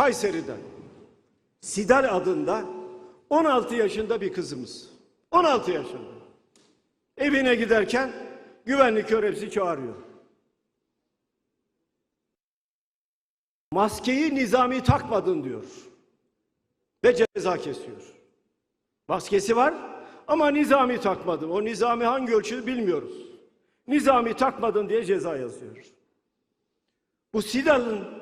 Kayseri'den Sidal adında 16 yaşında bir kızımız. 16 yaşında. Evine giderken güvenlik görevlisi çağırıyor. Maskeyi nizami takmadın diyor. Ve ceza kesiyor. Maskesi var ama nizami takmadı. O nizami hangi ölçüde bilmiyoruz. Nizami takmadın diye ceza yazıyor. Bu Sidal'ın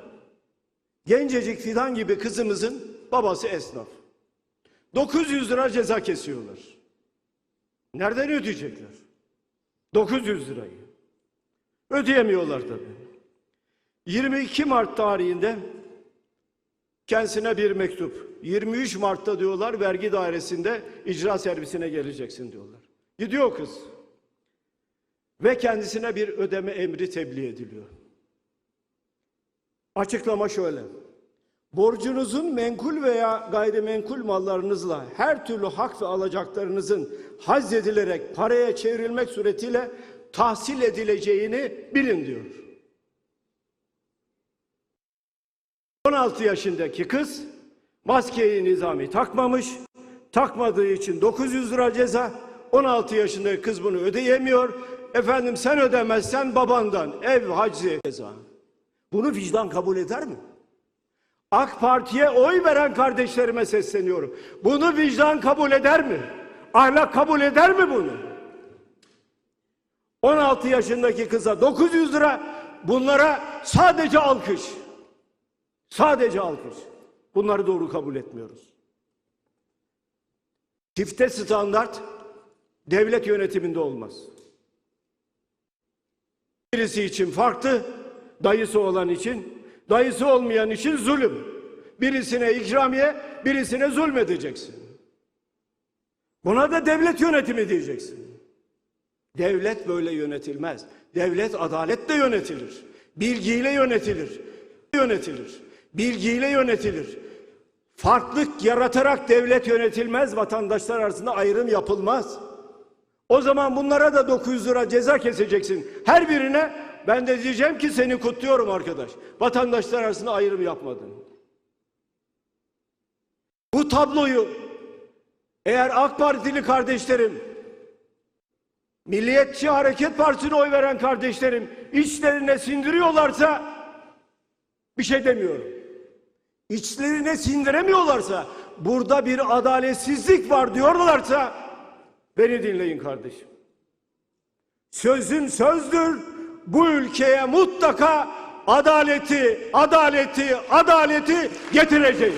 gencecik fidan gibi kızımızın babası esnaf. 900 lira ceza kesiyorlar. Nereden ödeyecekler? 900 lirayı. Ödeyemiyorlar tabii. 22 Mart tarihinde kendisine bir mektup. 23 Mart'ta diyorlar vergi dairesinde icra servisine geleceksin diyorlar. Gidiyor kız. Ve kendisine bir ödeme emri tebliğ ediliyor. Açıklama şöyle. Borcunuzun menkul veya gayrimenkul mallarınızla her türlü hak ve alacaklarınızın haczedilerek paraya çevrilmek suretiyle tahsil edileceğini bilin diyor. 16 yaşındaki kız maskeyi nizami takmamış. Takmadığı için 900 lira ceza. 16 yaşındaki kız bunu ödeyemiyor. Efendim sen ödemezsen babandan ev haczi ceza. Bunu vicdan kabul eder mi? AK Parti'ye oy veren kardeşlerime sesleniyorum. Bunu vicdan kabul eder mi? Ahlak kabul eder mi bunu? 16 yaşındaki kıza 900 lira bunlara sadece alkış. Sadece alkış. Bunları doğru kabul etmiyoruz. Çifte standart devlet yönetiminde olmaz. Birisi için farklı, dayısı olan için, dayısı olmayan için zulüm. Birisine ikramiye, birisine zulmedeceksin. Buna da devlet yönetimi diyeceksin. Devlet böyle yönetilmez. Devlet adaletle yönetilir. Bilgiyle yönetilir. Yönetilir. Bilgiyle yönetilir. Farklılık yaratarak devlet yönetilmez. Vatandaşlar arasında ayrım yapılmaz. O zaman bunlara da 900 lira ceza keseceksin. Her birine ben de diyeceğim ki seni kutluyorum arkadaş. Vatandaşlar arasında ayrım yapmadın. Bu tabloyu eğer AK Partili kardeşlerim, Milliyetçi Hareket Partisi'ne oy veren kardeşlerim içlerine sindiriyorlarsa bir şey demiyorum. İçlerine sindiremiyorlarsa burada bir adaletsizlik var diyorlarsa beni dinleyin kardeşim. Sözüm sözdür. Bu ülkeye mutlaka adaleti, adaleti, adaleti getireceğiz.